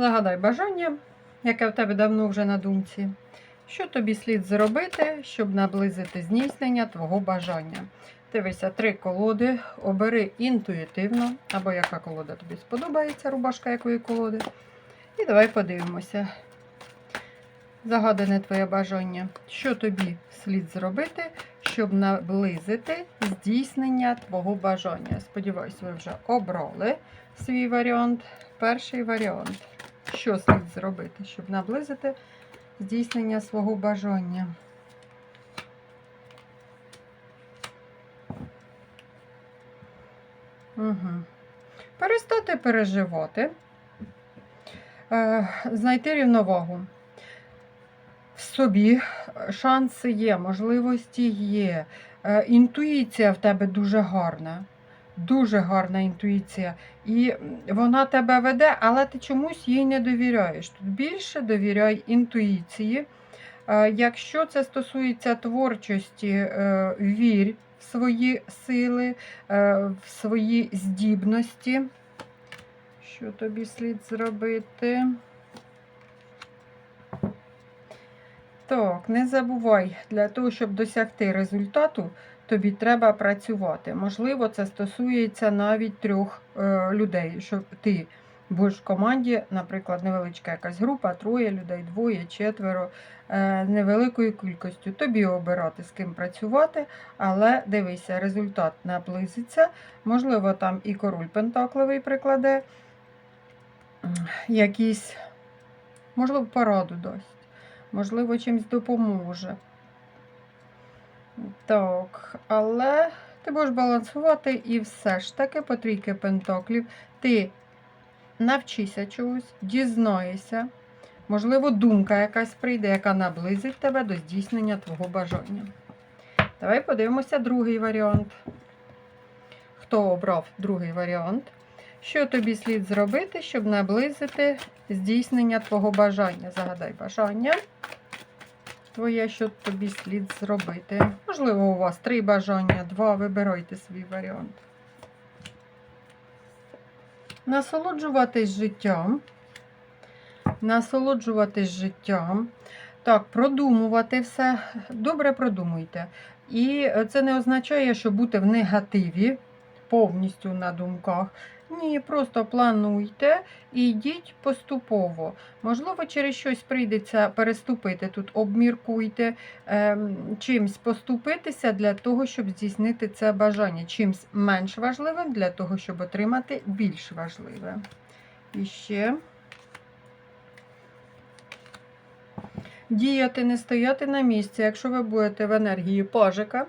Загадай бажання, яке в тебе давно вже на думці. Що тобі слід зробити, щоб наблизити здійснення твого бажання? Дивися, три колоди, обери інтуїтивно, або яка колода тобі сподобається, рубашка якої колоди. І давай подивимося. Загадане твоє бажання. Що тобі слід зробити, щоб наблизити здійснення твого бажання? Сподіваюсь, ви вже обрали свій варіант. Перший варіант. Що слід зробити, щоб наблизити здійснення свого бажання? Угу. Перестати переживати, е, знайти рівновагу. В собі шанси є, можливості є. Е, Інтуїція в тебе дуже гарна. Дуже гарна інтуїція. І вона тебе веде, але ти чомусь їй не довіряєш. Тут більше довіряй інтуїції. Е, Якщо це стосується творчості, е, вірь в свої сили, е, в свої здібності. Що тобі слід зробити? Так, не забувай, для того, щоб досягти результату, тобі треба працювати. Можливо, це стосується навіть трьох е, людей, що ти будеш в команді, наприклад, невеличка якась група, троє людей, двоє, четверо, е, невеликою кількістю. Тобі обирати, з ким працювати, але дивися, результат наблизиться. Можливо, там і король пентакловий прикладе, якісь, можливо, пораду дасть можливо, чимось допоможе. Так, але ти будеш балансувати і все ж таки по трійки пентаклів. Ти навчися чогось, дізнаєшся. Можливо, думка якась прийде, яка наблизить тебе до здійснення твого бажання. Давай подивимося другий варіант. Хто обрав другий варіант? Що тобі слід зробити, щоб наблизити здійснення твого бажання? Загадай бажання. Твоє, що тобі слід зробити. Можливо, у вас три бажання, два. Вибирайте свій варіант. Насолоджуватись життям. Насолоджуватись життям. Так, продумувати все. Добре продумуйте. І це не означає, що бути в негативі повністю на думках. Ні, просто плануйте і йдіть поступово. Можливо, через щось прийдеться переступити тут, обміркуйте, ем, чимсь поступитися для того, щоб здійснити це бажання. Чимсь менш важливим для того, щоб отримати більш важливе. І ще. Діяти, не стояти на місці. Якщо ви будете в енергії пажика,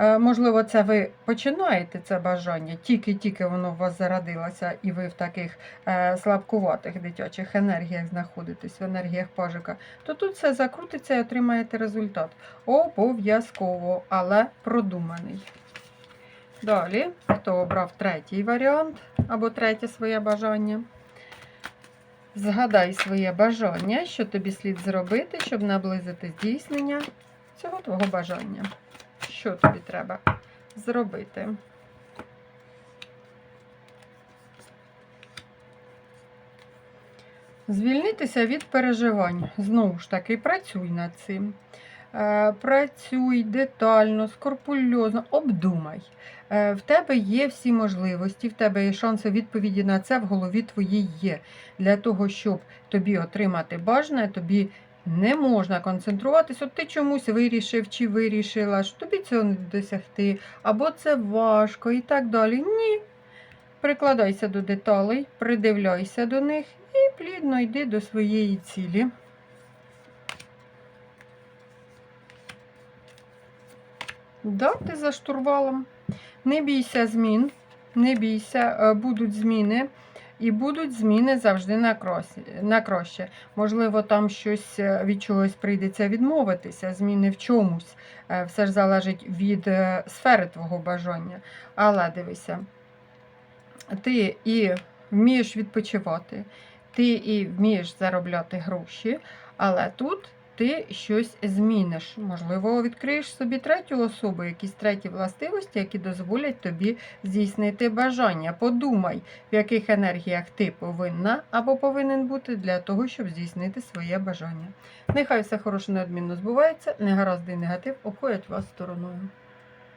Можливо, це ви починаєте це бажання, тільки-тільки воно у вас зародилося, і ви в таких е, слабкуватих дитячих енергіях знаходитесь, в енергіях пажика, то тут все закрутиться і отримаєте результат. Обов'язково, але продуманий. Далі, хто обрав третій варіант або третє своє бажання. Згадай своє бажання, що тобі слід зробити, щоб наблизити здійснення цього твого бажання. Що тобі треба зробити? Звільнитися від переживань. Знову ж таки, працюй над цим. Е, Працюй детально, скорпульозно, обдумай. Е, В тебе є всі можливості, в тебе є шанси відповіді на це в голові твоїй є. Для того, щоб тобі отримати бажане, тобі не можна концентруватись, от ти чомусь вирішив чи вирішила, що тобі цього не досягти, або це важко і так далі. Ні. Прикладайся до деталей, придивляйся до них і плідно йди до своєї цілі. Да, ти за штурвалом. Не бійся змін, не бійся, е, будуть зміни. І будуть зміни завжди на кросі- на краще. Можливо, там щось е, від чогось прийдеться відмовитися, зміни в чомусь. Е, Все ж залежить від е, сфери твого бажання. Але дивися, ти і вмієш відпочивати, ти і вмієш заробляти гроші, але тут ти щось зміниш. Можливо, відкриєш собі третю особу, якісь треті властивості, які дозволять тобі здійснити бажання. Подумай, в яких енергіях ти повинна або повинен бути для того, щоб здійснити своє бажання. Нехай все хороше неодмінно збувається, негаразди негатив обходять вас стороною.